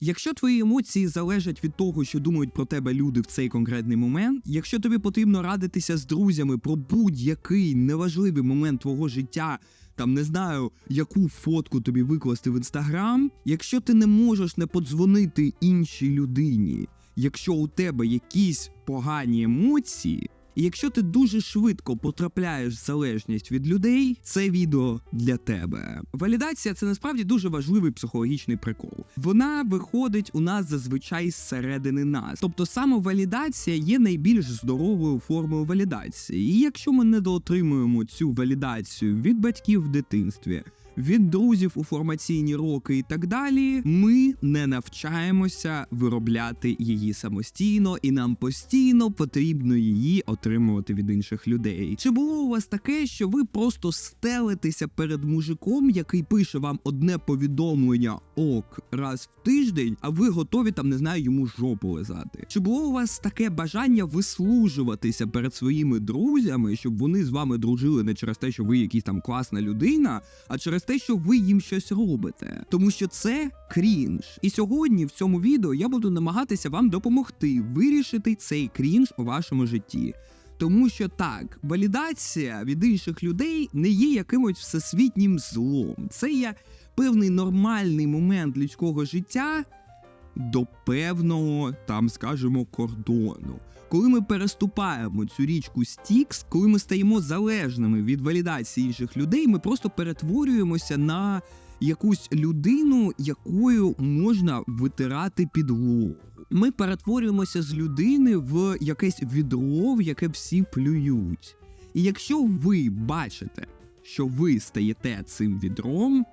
Якщо твої емоції залежать від того, що думають про тебе люди в цей конкретний момент, якщо тобі потрібно радитися з друзями про будь-який неважливий момент твого життя, там не знаю, яку фотку тобі викласти в інстаграм, якщо ти не можеш не подзвонити іншій людині, якщо у тебе якісь погані емоції. І якщо ти дуже швидко потрапляєш в залежність від людей, це відео для тебе. Валідація це насправді дуже важливий психологічний прикол. Вона виходить у нас зазвичай зсередини нас. Тобто самовалідація є найбільш здоровою формою валідації. І якщо ми недоотримуємо цю валідацію від батьків в дитинстві, від друзів у формаційні роки і так далі, ми не навчаємося виробляти її самостійно, і нам постійно потрібно її отримувати від інших людей. Чи було у вас таке, що ви просто стелитеся перед мужиком, який пише вам одне повідомлення ок раз в тиждень, а ви готові там не знаю йому жопу лизати? Чи було у вас таке бажання вислужуватися перед своїми друзями, щоб вони з вами дружили не через те, що ви якась там класна людина, а через те, що ви їм щось робите, тому що це крінж. І сьогодні в цьому відео я буду намагатися вам допомогти вирішити цей крінж у вашому житті. Тому що так, валідація від інших людей не є якимось всесвітнім злом. Це є певний нормальний момент людського життя до певного, там скажімо, кордону. Коли ми переступаємо цю річку Стікс, коли ми стаємо залежними від валідації інших людей, ми просто перетворюємося на якусь людину, якою можна витирати підлогу. Ми перетворюємося з людини в якесь відро, в яке всі плюють. І якщо ви бачите, що ви стаєте цим відром,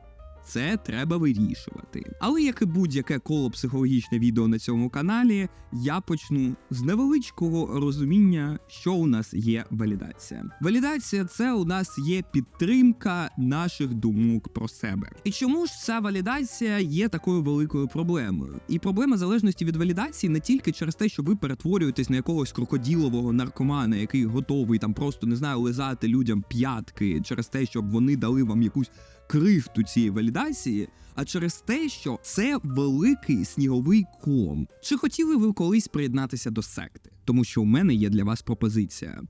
це треба вирішувати. Але як і будь-яке коло психологічне відео на цьому каналі, я почну з невеличкого розуміння, що у нас є валідація. Валідація це у нас є підтримка наших думок про себе. І чому ж ця валідація є такою великою проблемою? І проблема залежності від валідації не тільки через те, що ви перетворюєтесь на якогось крокоділового наркомана, який готовий там просто не знаю лизати людям п'ятки через те, щоб вони дали вам якусь крихту цієї валідації, а через те, що це великий сніговий ком. Чи хотіли ви колись приєднатися до секти? Тому що у мене є для вас пропозиція.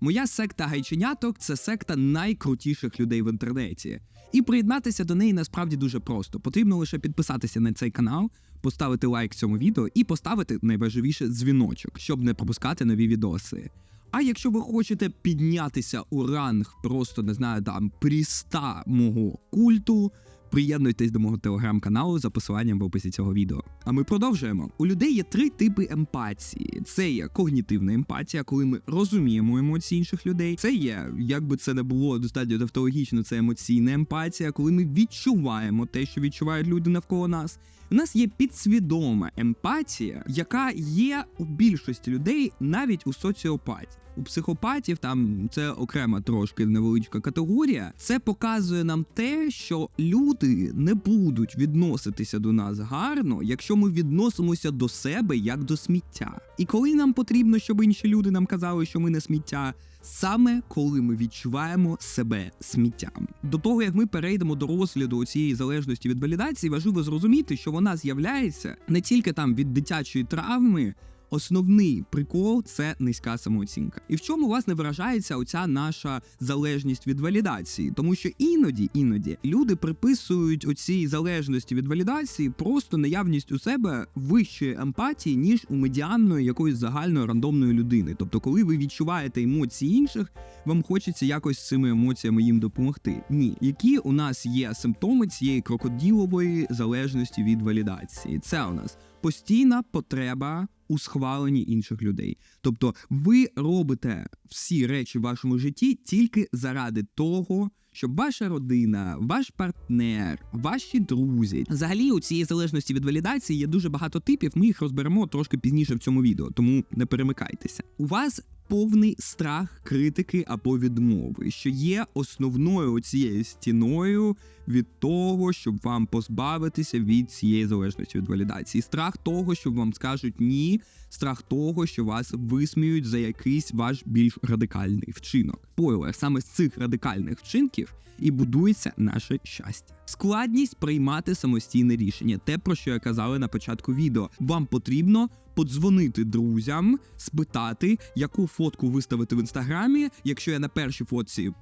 Моя секта гайченяток це секта найкрутіших людей в інтернеті. І приєднатися до неї насправді дуже просто. Потрібно лише підписатися на цей канал, поставити лайк цьому відео і поставити найважливіше дзвіночок, щоб не пропускати нові відоси. А якщо ви хочете піднятися у ранг, просто не знаю, там пріста мого культу, приєднуйтесь до мого телеграм-каналу за посиланням в описі цього відео. А ми продовжуємо. У людей є три типи емпатії: це є когнітивна емпатія, коли ми розуміємо емоції інших людей. Це є, як би це не було достатньо тавтологічно, це емоційна емпатія, коли ми відчуваємо те, що відчувають люди навколо нас. У нас є підсвідома емпатія, яка є у більшості людей навіть у соціопатії. У психопатів там це окрема трошки невеличка категорія. Це показує нам те, що люди не будуть відноситися до нас гарно, якщо ми відносимося до себе як до сміття. І коли нам потрібно, щоб інші люди нам казали, що ми не сміття, саме коли ми відчуваємо себе сміттям. До того як ми перейдемо до розгляду цієї залежності від валідації, важливо зрозуміти, що вона з'являється не тільки там від дитячої травми. Основний прикол це низька самооцінка. І в чому власне виражається оця наша залежність від валідації? Тому що іноді, іноді люди приписують оцій залежності від валідації просто наявність у себе вищої емпатії, ніж у медіанної якоїсь загальної рандомної людини. Тобто, коли ви відчуваєте емоції інших, вам хочеться якось з цими емоціями їм допомогти. Ні, які у нас є симптоми цієї крокоділової залежності від валідації? Це у нас постійна потреба у схваленні інших людей. Тобто, ви робите всі речі в вашому житті тільки заради того. Щоб ваша родина, ваш партнер, ваші друзі, взагалі у цієї залежності від валідації є дуже багато типів. Ми їх розберемо трошки пізніше в цьому відео, тому не перемикайтеся. У вас повний страх критики або відмови, що є основною цією стіною від того, щоб вам позбавитися від цієї залежності від валідації. Страх того, що вам скажуть ні, страх того, що вас висміють за якийсь ваш більш радикальний вчинок. Спойлер, саме з цих радикальних вчинків і будується наше щастя. Складність приймати самостійне рішення, те про що я казали на початку відео. Вам потрібно подзвонити друзям, спитати, яку фотку виставити в інстаграмі, якщо я на першій фотці,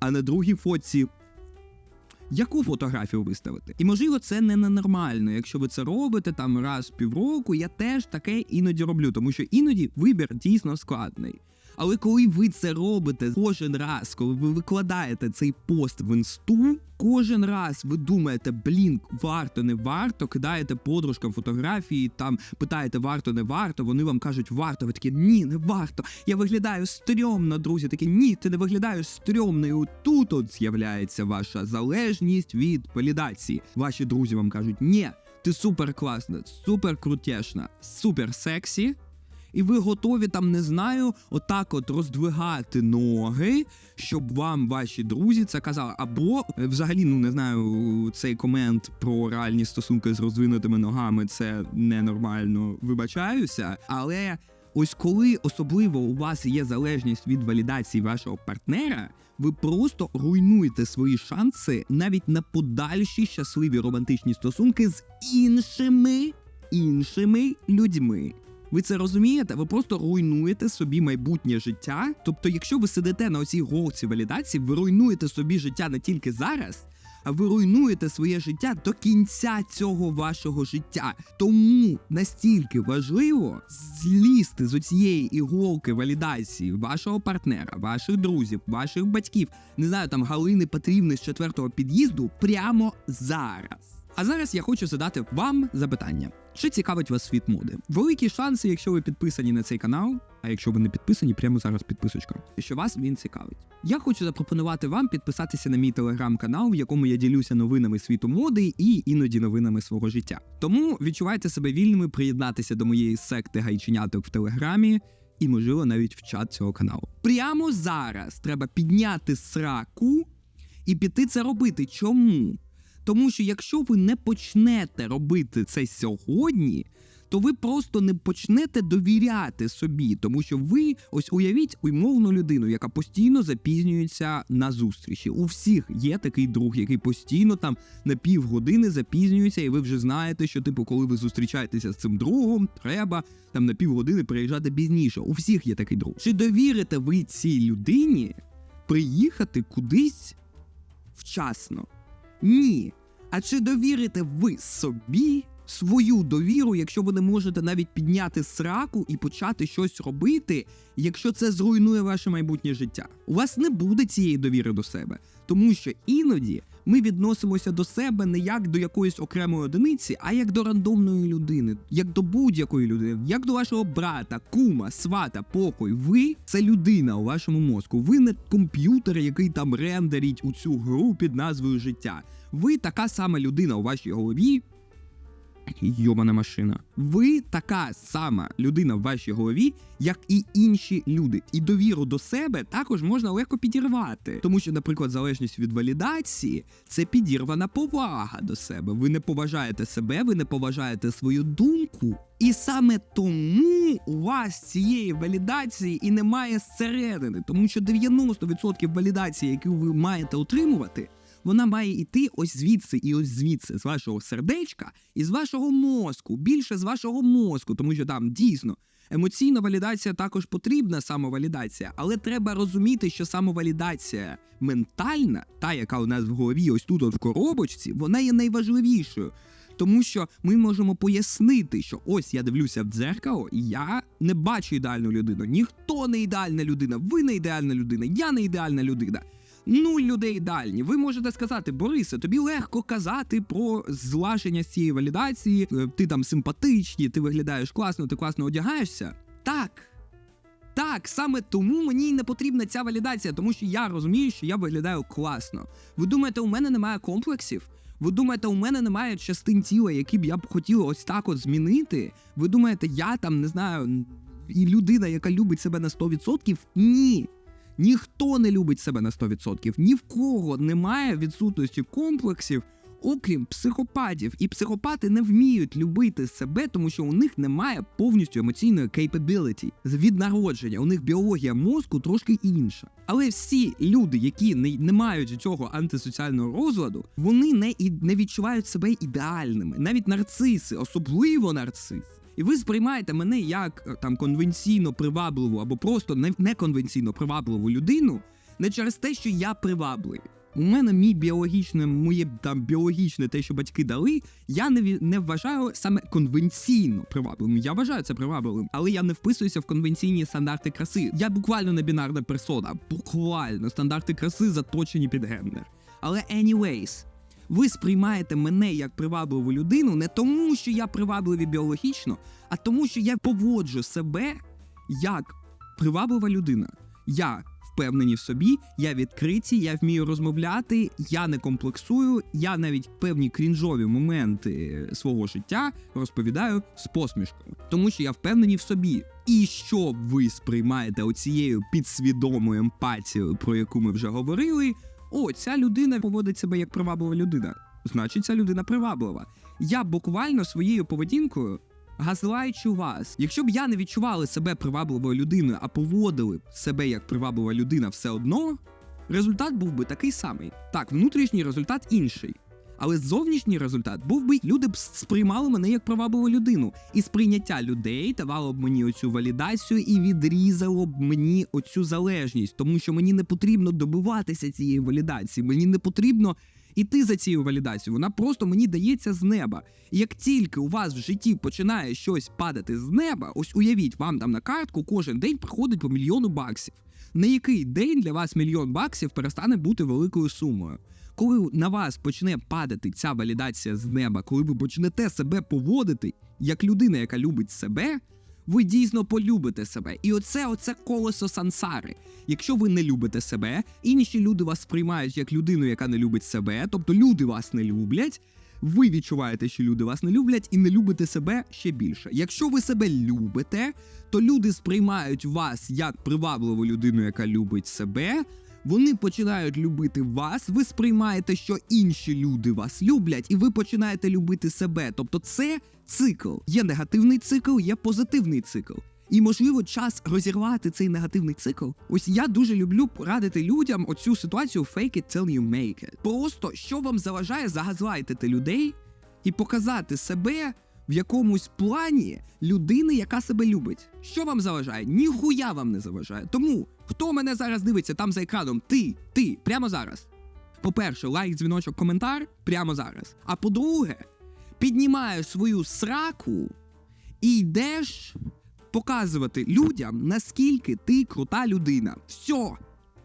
а на другій фотці. Яку фотографію виставити? І можливо, це не ненормально. Якщо ви це робите там раз в півроку, я теж таке іноді роблю, тому що іноді вибір дійсно складний. Але коли ви це робите кожен раз, коли ви викладаєте цей пост в інсту, кожен раз ви думаєте, блін, варто, не варто, кидаєте подружкам фотографії, там питаєте, варто, не варто. Вони вам кажуть, варто. Ви такі ні, не варто. Я виглядаю стрьомно, друзі. Такі ні, ти не виглядаєш стрьомно. І тут от з'являється ваша залежність від валідації. Ваші друзі вам кажуть, ні, ти супер класна, супер крутешна, супер сексі. І ви готові там, не знаю, отак от роздвигати ноги, щоб вам ваші друзі це казали. Або е, взагалі, ну не знаю, цей комент про реальні стосунки з розвинутими ногами це ненормально, вибачаюся. Але ось коли особливо у вас є залежність від валідації вашого партнера, ви просто руйнуєте свої шанси навіть на подальші щасливі романтичні стосунки з іншими іншими людьми. Ви це розумієте? Ви просто руйнуєте собі майбутнє життя. Тобто, якщо ви сидите на оцій голці валідації, ви руйнуєте собі життя не тільки зараз, а ви руйнуєте своє життя до кінця цього вашого життя. Тому настільки важливо злізти з оцієї іголки валідації вашого партнера, ваших друзів, ваших батьків, не знаю, там Галини Петрівни з четвертого під'їзду прямо зараз. А зараз я хочу задати вам запитання: чи цікавить вас світ моди? Великі шанси, якщо ви підписані на цей канал, а якщо ви не підписані, прямо зараз підписочка, що вас він цікавить. Я хочу запропонувати вам підписатися на мій телеграм-канал, в якому я ділюся новинами світу моди і іноді новинами свого життя. Тому відчувайте себе вільними приєднатися до моєї секти гайченяток в телеграмі. І, можливо, навіть в чат цього каналу. Прямо зараз треба підняти сраку і піти це робити. Чому? Тому що якщо ви не почнете робити це сьогодні, то ви просто не почнете довіряти собі, тому що ви ось уявіть умовну людину, яка постійно запізнюється на зустрічі. У всіх є такий друг, який постійно там на півгодини запізнюється, і ви вже знаєте, що типу, коли ви зустрічаєтеся з цим другом, треба там на півгодини приїжджати пізніше. У всіх є такий друг. Чи довірите ви цій людині приїхати кудись вчасно? Ні. А чи довірите ви собі свою довіру, якщо ви не можете навіть підняти сраку і почати щось робити, якщо це зруйнує ваше майбутнє життя? У вас не буде цієї довіри до себе, тому що іноді ми відносимося до себе не як до якоїсь окремої одиниці, а як до рандомної людини, як до будь-якої людини, як до вашого брата, кума, свата, покой. Ви це людина у вашому мозку. Ви не комп'ютер, який там рендерить у цю гру під назвою життя. Ви така сама людина у вашій голові. Йобана машина. Ви така сама людина в вашій голові, як і інші люди. І довіру до себе також можна легко підірвати. Тому що, наприклад, залежність від валідації це підірвана повага до себе. Ви не поважаєте себе, ви не поважаєте свою думку. І саме тому у вас цієї валідації і немає зсередини, тому що 90% валідації, яку ви маєте отримувати вона має йти ось звідси і ось звідси, з вашого сердечка і з вашого мозку, більше з вашого мозку, тому що там дійсно емоційна валідація також потрібна самовалідація, але треба розуміти, що самовалідація ментальна, та яка у нас в голові, ось тут, от в коробочці, вона є найважливішою. Тому що ми можемо пояснити, що ось я дивлюся в дзеркало, і я не бачу ідеальну людину. Ніхто не ідеальна людина, ви не ідеальна людина, я не ідеальна людина. Нуль людей ідеальні. Ви можете сказати, Борисе, тобі легко казати про злаження з цієї валідації. е, Ти там симпатичні, ти виглядаєш класно, ти класно одягаєшся. Так. Так, саме тому мені й не потрібна ця валідація, тому що я розумію, що я виглядаю класно. Ви думаєте, у мене немає комплексів? Ви думаєте, у мене немає частин тіла, які б я б хотіла ось так от змінити? Ви думаєте, я там не знаю, І людина, яка любить себе на 100%, ні. Ніхто не любить себе на 100%. Ні в кого немає відсутності комплексів, окрім психопатів. І психопати не вміють любити себе, тому що у них немає повністю емоційної capability від народження. У них біологія мозку трошки інша. Але всі люди, які не, не мають цього антисоціального розладу, вони не, і, не відчувають себе ідеальними. Навіть нарциси, особливо нарциси. І ви сприймаєте мене як е, там конвенційно привабливу або просто неконвенційно привабливу людину не через те, що я привабливий. У мене мій біологічне, моє там біологічне те, що батьки дали, я не, не вважаю саме конвенційно привабливим. Я вважаю це привабливим, але я не вписуюся в конвенційні стандарти краси. Я буквально не бінарна персона, буквально стандарти краси заточені під гендер. Але anyways, ви сприймаєте мене як привабливу людину не тому, що я привабливий біологічно, а тому, що я поводжу себе як приваблива людина. Я впевнені в собі, я відкриті, я вмію розмовляти, я не комплексую, я навіть певні крінжові моменти свого життя розповідаю з посмішкою, тому що я впевнений в собі. І що ви сприймаєте оцією підсвідомою емпатією, про яку ми вже говорили, о, ця людина поводить себе як приваблива людина. Значить, ця людина приваблива. Я буквально своєю поведінкою газлайчу вас. Якщо б я не відчували себе привабливою людиною, а поводили б себе як приваблива людина все одно, результат був би такий самий. Так, внутрішній результат інший. Але зовнішній результат був би, люди б сприймали мене як привабливу людину. І сприйняття людей давало б мені оцю валідацію і відрізало б мені оцю залежність, тому що мені не потрібно добиватися цієї валідації, мені не потрібно іти за цією валідацією. Вона просто мені дається з неба. І як тільки у вас в житті починає щось падати з неба, ось уявіть, вам там на картку кожен день приходить по мільйону баксів. На який день для вас мільйон баксів перестане бути великою сумою? Коли на вас почне падати ця валідація з неба, коли ви почнете себе поводити як людина, яка любить себе, ви дійсно полюбите себе. І оце оце колесо сансари. Якщо ви не любите себе, інші люди вас сприймають як людину, яка не любить себе, тобто люди вас не люблять. Ви відчуваєте, що люди вас не люблять, і не любите себе ще більше. Якщо ви себе любите, то люди сприймають вас як привабливу людину, яка любить себе. Вони починають любити вас, ви сприймаєте, що інші люди вас люблять, і ви починаєте любити себе. Тобто, це цикл. Є негативний цикл, є позитивний цикл. І можливо час розірвати цей негативний цикл. Ось я дуже люблю порадити людям оцю ситуацію fake it till you make it. Просто що вам заважає загазлайтити людей і показати себе в якомусь плані людини, яка себе любить. Що вам заважає? Ніхуя вам не заважає. Тому хто мене зараз дивиться там за екраном? Ти, ти, прямо зараз. По-перше, лайк, дзвіночок, коментар прямо зараз. А по-друге, піднімаєш свою сраку і йдеш показувати людям, наскільки ти крута людина. Все.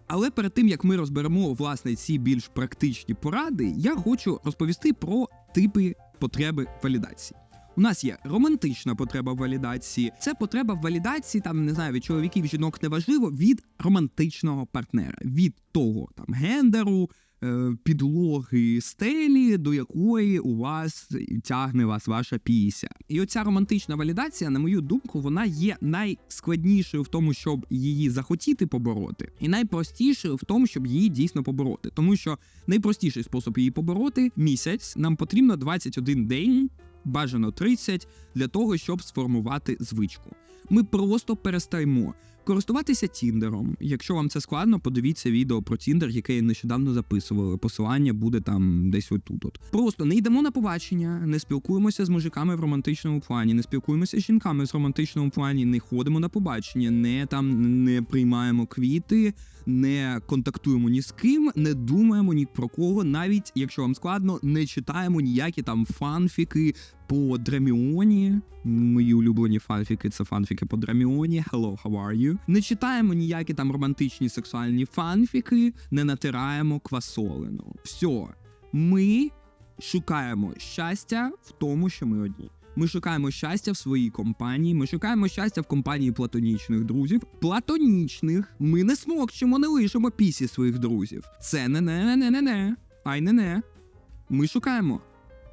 Але перед тим як ми розберемо власне ці більш практичні поради, я хочу розповісти про типи потреби валідації. У нас є романтична потреба валідації. Це потреба валідації, там не знаю, від чоловіків, жінок неважливо, від романтичного партнера, від того там гендеру, е, підлоги стелі, до якої у вас тягне вас ваша піся. І оця романтична валідація, на мою думку, вона є найскладнішою в тому, щоб її захотіти побороти, і найпростішою в тому, щоб її дійсно побороти. Тому що найпростіший спосіб її побороти місяць. Нам потрібно 21 день. Бажано 30 для того, щоб сформувати звичку. Ми просто перестаємо користуватися Тіндером. Якщо вам це складно, подивіться відео про Тіндер, яке я нещодавно записували. Посилання буде там десь отут. От. Просто не йдемо на побачення, не спілкуємося з мужиками в романтичному плані, не спілкуємося з жінками в романтичному плані, не ходимо на побачення, не там не приймаємо квіти, не контактуємо ні з ким, не думаємо ні про кого, навіть якщо вам складно, не читаємо ніякі там фанфіки по Драміоні. Улюблені фанфіки це фанфіки по Драміоні. Hello, how are you? Не читаємо ніякі там романтичні сексуальні фанфіки, не натираємо квасолину. Все, ми шукаємо щастя в тому, що ми одні. Ми шукаємо щастя в своїй компанії. Ми шукаємо щастя в компанії платонічних друзів. Платонічних ми не смокчемо, не лишимо пісі своїх друзів. Це не не не не не не. Ай не не. Ми шукаємо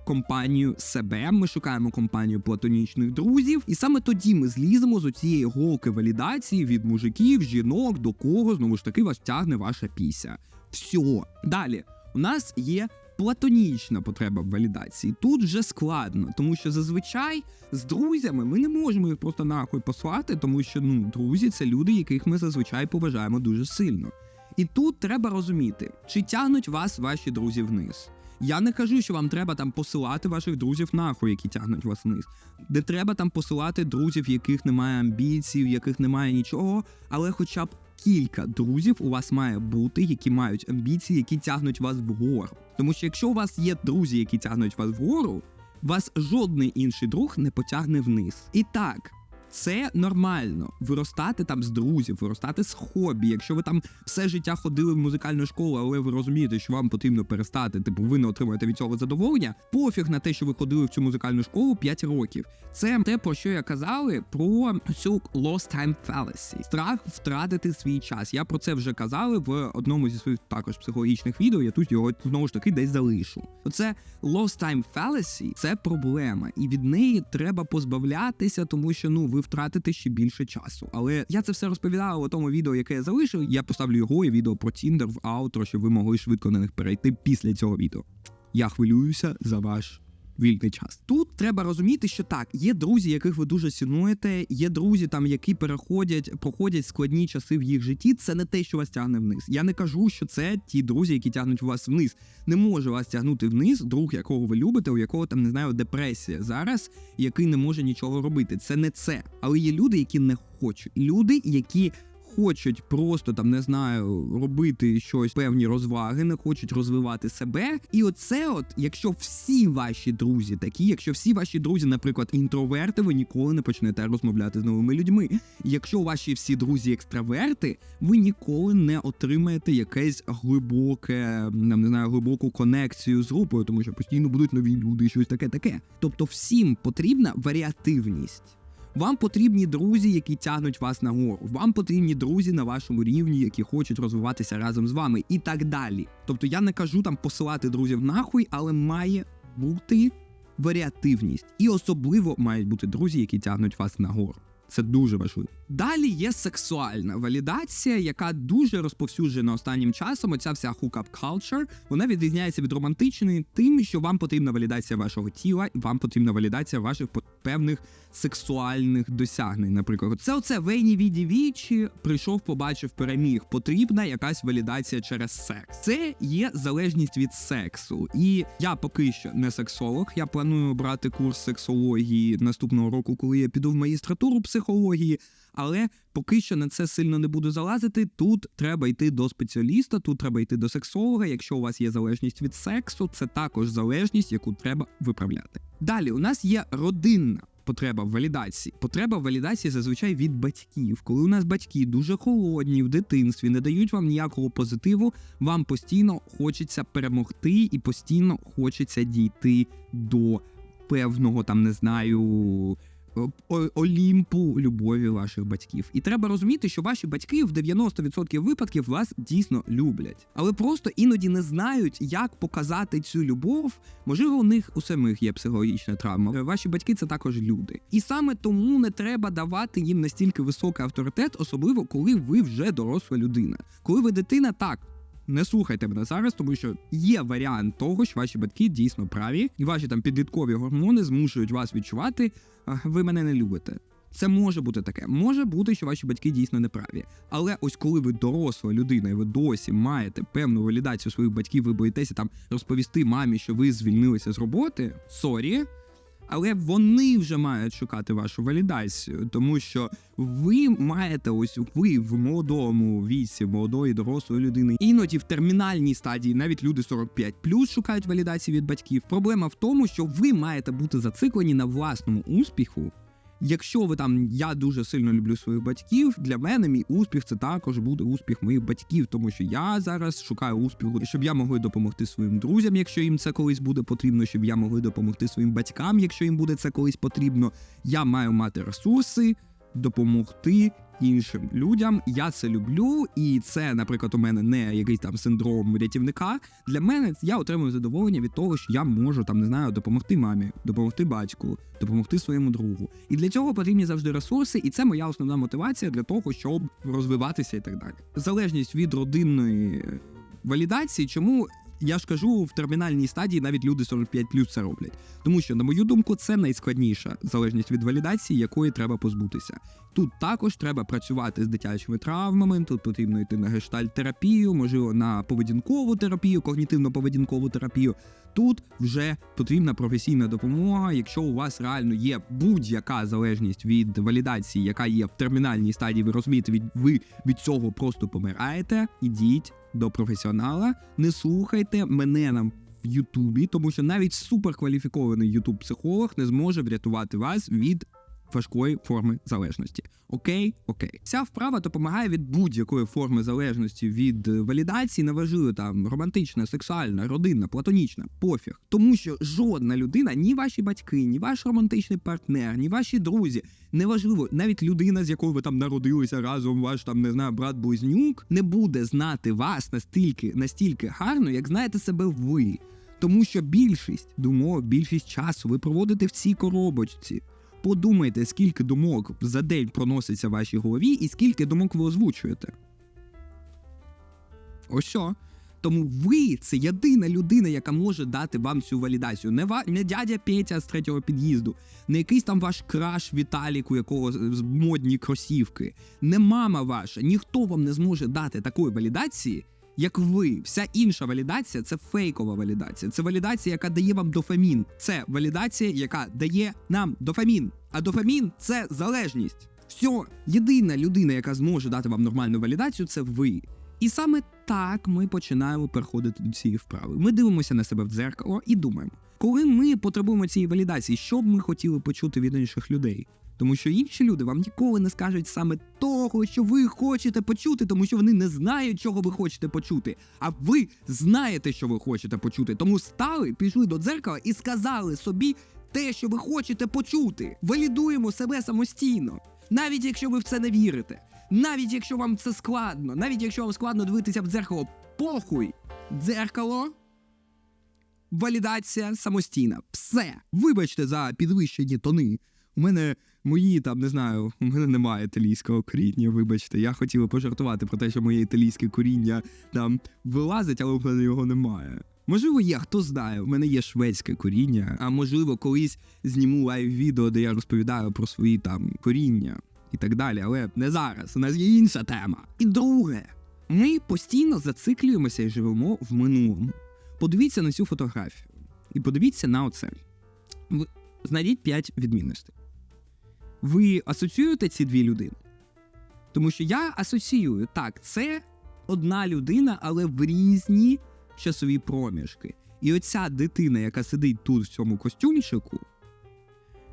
компанію себе, ми шукаємо компанію платонічних друзів, і саме тоді ми зліземо з цієї голки валідації від мужиків, жінок, до кого знову ж таки вас тягне ваша піся. Все. Далі у нас є. Платонічна потреба в валідації тут вже складно, тому що зазвичай з друзями ми не можемо їх просто нахуй послати, тому що ну друзі це люди, яких ми зазвичай поважаємо дуже сильно. І тут треба розуміти, чи тягнуть вас ваші друзі вниз. Я не кажу, що вам треба там посилати ваших друзів нахуй, які тягнуть вас вниз. Не треба там посилати друзів, яких немає амбіцій, яких немає нічого, але хоча б кілька друзів у вас має бути, які мають амбіції, які тягнуть вас вгору. Тому що якщо у вас є друзі, які тягнуть вас вгору, вас жодний інший друг не потягне вниз. І так. Це нормально виростати там з друзів, виростати з хобі. Якщо ви там все життя ходили в музикальну школу, але ви розумієте, що вам потрібно перестати, типу ви не отримуєте від цього задоволення. Пофіг на те, що ви ходили в цю музикальну школу 5 років. Це те, про що я казали, про цю lost time fallacy. страх втратити свій час. Я про це вже казали в одному зі своїх також психологічних відео. Я тут його знову ж таки десь залишу. Оце lost time fallacy – це проблема, і від неї треба позбавлятися, тому що ну ви втратите ще більше часу. Але я це все розповідав у тому відео, яке я залишив. Я поставлю його і відео про Тіндер в аутро, щоб ви могли швидко на них перейти після цього відео. Я хвилююся за ваш. Вільний час тут треба розуміти, що так є друзі, яких ви дуже цінуєте. Є друзі, там які переходять, проходять складні часи в їх житті. Це не те, що вас тягне вниз. Я не кажу, що це ті друзі, які тягнуть вас вниз. Не може вас тягнути вниз, друг, якого ви любите, у якого там не знаю, депресія зараз, який не може нічого робити. Це не це. Але є люди, які не хочуть. Люди, які хочуть просто там не знаю робити щось певні розваги, не хочуть розвивати себе. І оце, от, якщо всі ваші друзі такі, якщо всі ваші друзі, наприклад, інтроверти, ви ніколи не почнете розмовляти з новими людьми. Якщо ваші всі друзі екстраверти, ви ніколи не отримаєте якесь глибоке, нам не знаю, глибоку конекцію з групою, тому що постійно будуть нові люди, щось таке таке. Тобто, всім потрібна варіативність. Вам потрібні друзі, які тягнуть вас нагору. Вам потрібні друзі на вашому рівні, які хочуть розвиватися разом з вами, і так далі. Тобто я не кажу там посилати друзів нахуй, але має бути варіативність. І особливо мають бути друзі, які тягнуть вас нагору. Це дуже важливо. Далі є сексуальна валідація, яка дуже розповсюджена останнім часом. Оця вся hookup culture, Вона відрізняється від романтичної тим, що вам потрібна валідація вашого тіла, і вам потрібна валідація ваших певних сексуальних досягнень. Наприклад, це оце Вейні Віді Вічі прийшов, побачив, переміг. Потрібна якась валідація через секс. Це є залежність від сексу. І я поки що не сексолог. Я планую брати курс сексології наступного року, коли я піду в магістратуру психології. Але поки що на це сильно не буду залазити. Тут треба йти до спеціаліста, тут треба йти до сексолога. Якщо у вас є залежність від сексу, це також залежність, яку треба виправляти. Далі у нас є родинна. Потреба валідації. Потреба валідації зазвичай від батьків. Коли у нас батьки дуже холодні в дитинстві, не дають вам ніякого позитиву, вам постійно хочеться перемогти і постійно хочеться дійти до певного там, не знаю. Олімпу любові ваших батьків, і треба розуміти, що ваші батьки в 90% випадків вас дійсно люблять, але просто іноді не знають, як показати цю любов. Можливо, у них у самих є психологічна травма. Е, Ваші батьки це також люди, і саме тому не треба давати їм настільки високий авторитет, особливо коли ви вже доросла людина. Коли ви дитина, так. Не слухайте мене зараз, тому що є варіант того, що ваші батьки дійсно праві, і ваші там підліткові гормони змушують вас відчувати, ви мене не любите. Це може бути таке. Може бути, що ваші батьки дійсно неправі. Але ось коли ви доросла людина, і ви досі маєте певну валідацію своїх батьків, ви боїтеся там розповісти мамі, що ви звільнилися з роботи. Сорі. Але вони вже мають шукати вашу валідацію, тому що ви маєте ось ви в молодому віці, молодої дорослої людини, іноді в термінальній стадії, навіть люди 45 шукають валідації від батьків. Проблема в тому, що ви маєте бути зациклені на власному успіху. Якщо ви там я дуже сильно люблю своїх батьків, для мене мій успіх це також буде успіх моїх батьків, тому що я зараз шукаю успіху, щоб я могли допомогти своїм друзям, якщо їм це колись буде потрібно, щоб я могли допомогти своїм батькам, якщо їм буде це колись потрібно. Я маю мати ресурси, допомогти іншим людям. Я це люблю, і це, наприклад, у мене не якийсь там синдром рятівника. Для мене я отримую задоволення від того, що я можу там не знаю допомогти мамі, допомогти батьку, допомогти своєму другу. І для цього потрібні завжди ресурси, і це моя основна мотивація для того, щоб розвиватися і так далі. Залежність від родинної валідації, чому. Я ж кажу, в термінальній стадії навіть люди 45 це роблять. Тому що, на мою думку, це найскладніша залежність від валідації, якої треба позбутися. Тут також треба працювати з дитячими травмами. Тут потрібно йти на гештальт-терапію, можливо, на поведінкову терапію, когнітивно-поведінкову терапію. Тут вже потрібна професійна допомога. Якщо у вас реально є будь-яка залежність від валідації, яка є в термінальній стадії, ви розумієте, від ви від цього просто помираєте. Ідіть до професіонала, не слухайте мене нам в Ютубі, тому що навіть суперкваліфікований Ютуб-психолог не зможе врятувати вас від важкої форми залежності. Окей, окей. Ця вправа допомагає від будь-якої форми залежності від е, валідації, неважливо там романтична, сексуальна, родинна, платонічна, пофіг. Тому що жодна людина, ні ваші батьки, ні ваш романтичний партнер, ні ваші друзі, неважливо, навіть людина, з якою ви там народилися разом, ваш там не знаю, брат близнюк, не буде знати вас настільки, настільки гарно, як знаєте себе ви. Тому що більшість думок, більшість часу ви проводите в цій коробочці. Подумайте, скільки думок за день проноситься в вашій голові, і скільки думок ви озвучуєте. Ось що. Тому ви це єдина людина, яка може дати вам цю валідацію. Не ва не дядя Петя з третього під'їзду, не якийсь там ваш краш Віталік, у якого модні кросівки, не мама ваша. Ніхто вам не зможе дати такої валідації, як ви. Вся інша валідація це фейкова валідація. Це валідація, яка дає вам дофамін. Це валідація, яка дає нам дофамін. А дофамін це залежність. Все, єдина людина, яка зможе дати вам нормальну валідацію, це ви. І саме так ми починаємо переходити до цієї вправи. Ми дивимося на себе в дзеркало і думаємо, коли ми потребуємо цієї валідації, що б ми хотіли почути від інших людей. Тому що інші люди вам ніколи не скажуть саме того, що ви хочете почути, тому що вони не знають, чого ви хочете почути. А ви знаєте, що ви хочете почути. Тому стали, пішли до дзеркала і сказали собі те, що ви хочете почути. Валідуємо себе самостійно, навіть якщо ви в це не вірите. Навіть якщо вам це складно, навіть якщо вам складно дивитися в дзеркало, похуй! Дзеркало, валідація самостійна. Все. Вибачте за підвищені тони. У мене мої там не знаю, у мене немає італійського коріння. Вибачте, я хотів пожартувати про те, що моє італійське коріння там вилазить, але в мене його немає. Можливо, є, хто знає, у мене є шведське коріння, а можливо, колись зніму лайв-відео, де я розповідаю про свої там коріння і так далі, але не зараз. У нас є інша тема. І друге, ми постійно зациклюємося і живемо в минулому. Подивіться на цю фотографію і подивіться на оце. Знайдіть 5 відмінностей. Ви асоціюєте ці дві людини? Тому що я асоціюю так, це одна людина, але в різні часові проміжки. І оця дитина, яка сидить тут в цьому костюмчику,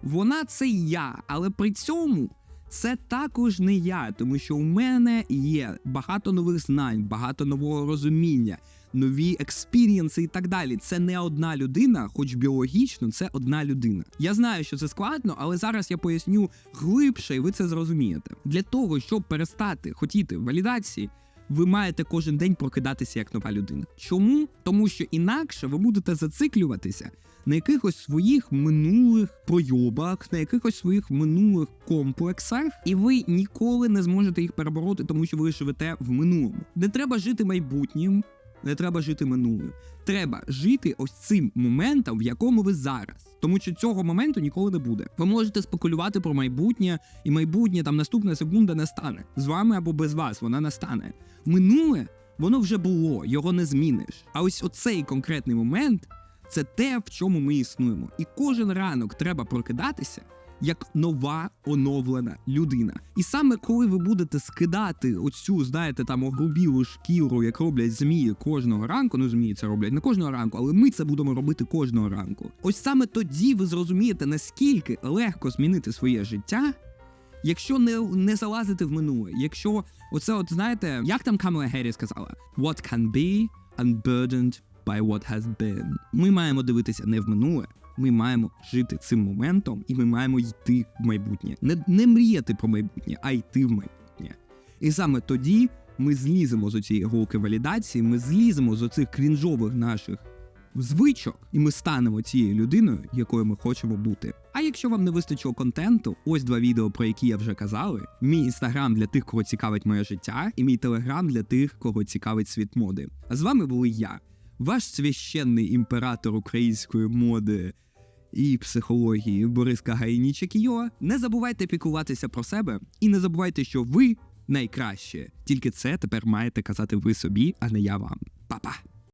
вона це я, але при цьому це також не я, тому що у мене є багато нових знань, багато нового розуміння, нові експірієнси і так далі. Це не одна людина, хоч біологічно, це одна людина. Я знаю, що це складно, але зараз я поясню глибше, і ви це зрозумієте. Для того, щоб перестати хотіти валідації. Ви маєте кожен день прокидатися як нова людина. Чому? Тому що інакше ви будете зациклюватися на якихось своїх минулих пройобах, на якихось своїх минулих комплексах, і ви ніколи не зможете їх перебороти, тому що ви живете в минулому. Не треба жити майбутнім, не треба жити минулим. Треба жити ось цим моментом, в якому ви зараз. Тому що цього моменту ніколи не буде. Ви можете спекулювати про майбутнє, і майбутнє там наступна секунда не стане з вами або без вас. Вона настане. Минуле воно вже було, його не зміниш. А ось оцей конкретний момент це те, в чому ми існуємо. І кожен ранок треба прокидатися як нова оновлена людина. І саме коли ви будете скидати оцю, знаєте, там огрубілу шкіру, як роблять змії кожного ранку, ну змії це роблять не кожного ранку, але ми це будемо робити кожного ранку. Ось саме тоді ви зрозумієте, наскільки легко змінити своє життя. Якщо не, не залазити в минуле, якщо оце, от знаєте, як там Камела Геррі сказала: What can be unburdened by what has been. Ми маємо дивитися не в минуле, ми маємо жити цим моментом, і ми маємо йти в майбутнє. Не, не мріяти про майбутнє, а йти в майбутнє. І саме тоді ми зліземо з цієї голки валідації, ми зліземо з оцих крінжових наших звичок, і ми станемо цією людиною, якою ми хочемо бути. А якщо вам не вистачило контенту, ось два відео, про які я вже казали. Мій інстаграм для тих, кого цікавить моє життя, і мій телеграм для тих, кого цікавить світ моди. А з вами були я, ваш священний імператор української моди. І психології Борис Кагайніч Кіо. Не забувайте піклуватися про себе і не забувайте, що ви найкраще. Тільки це тепер маєте казати ви собі, а не я вам. Па-па!